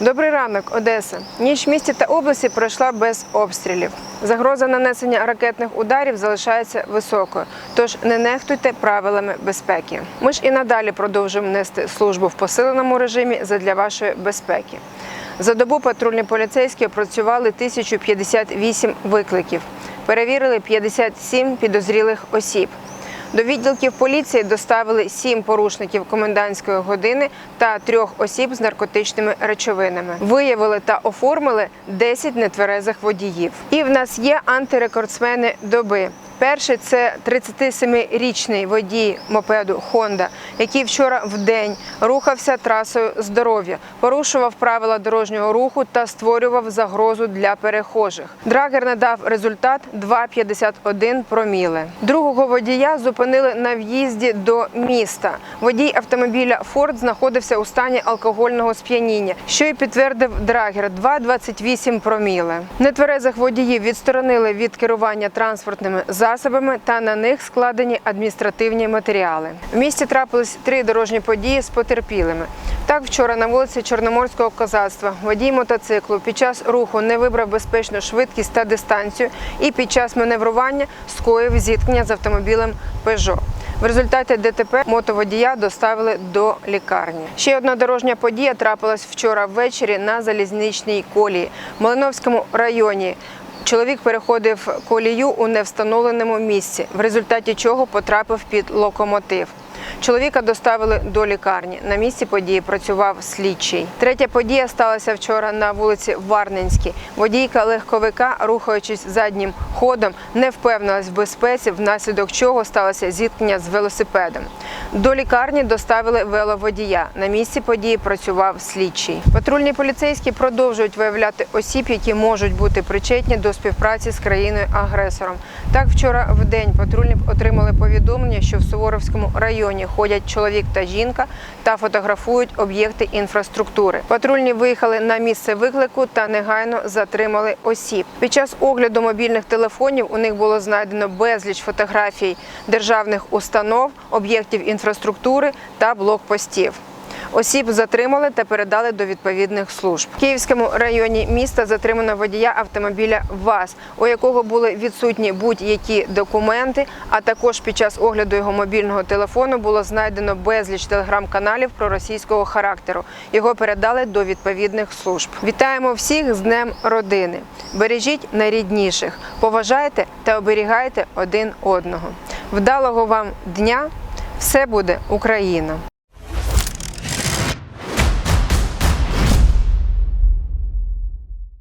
Добрий ранок, Одеса. Ніч в місті та області пройшла без обстрілів. Загроза нанесення ракетних ударів залишається високою, тож не нехтуйте правилами безпеки. Ми ж і надалі продовжуємо нести службу в посиленому режимі задля вашої безпеки. За добу патрульні поліцейські опрацювали 1058 викликів, перевірили 57 підозрілих осіб. До відділків поліції доставили сім порушників комендантської години та трьох осіб з наркотичними речовинами. Виявили та оформили 10 нетверезих водіїв. І в нас є антирекордсмени доби. Перший це 37-річний водій мопеду Honda, який вчора в день рухався трасою здоров'я, порушував правила дорожнього руху та створював загрозу для перехожих. Драгер надав результат 2,51 проміле. Другого водія зупинили на в'їзді до міста. Водій автомобіля Ford знаходився у стані алкогольного сп'яніння, що й підтвердив драгер 2,28 проміле. Нетверезих водіїв відсторонили від керування транспортними засобами та на них складені адміністративні матеріали. В місті трапились три дорожні події з потерпілими. Так, вчора на вулиці Чорноморського козацтва водій мотоциклу під час руху не вибрав безпечну швидкість та дистанцію і під час маневрування скоїв зіткнення з автомобілем Peugeot. В результаті ДТП мотоводія доставили до лікарні. Ще одна дорожня подія трапилась вчора ввечері на залізничній колії в Малиновському районі. Чоловік переходив колію у невстановленому місці, в результаті чого потрапив під локомотив. Чоловіка доставили до лікарні. На місці події працював слідчий. Третя подія сталася вчора на вулиці Варненській. Водійка легковика, рухаючись заднім ходом, не впевнилась в безпеці, внаслідок чого сталося зіткнення з велосипедом. До лікарні доставили веловодія. На місці події працював слідчий. Патрульні поліцейські продовжують виявляти осіб, які можуть бути причетні до співпраці з країною-агресором. Так, вчора в день патрульні отримали повідомлення, що в Суворовському районі ходять чоловік та жінка та фотографують об'єкти інфраструктури. Патрульні виїхали на місце виклику та негайно затримали осіб. Під час огляду мобільних телефонів у них було знайдено безліч фотографій державних установ, об'єктів інфраструктури та блокпостів. Осіб затримали та передали до відповідних служб. В Київському районі міста затримано водія автомобіля ВАЗ, у якого були відсутні будь-які документи. А також під час огляду його мобільного телефону було знайдено безліч телеграм-каналів проросійського характеру. Його передали до відповідних служб. Вітаємо всіх з Днем родини. Бережіть найрідніших, поважайте та оберігайте один одного. Вдалого вам дня! Все буде Україна!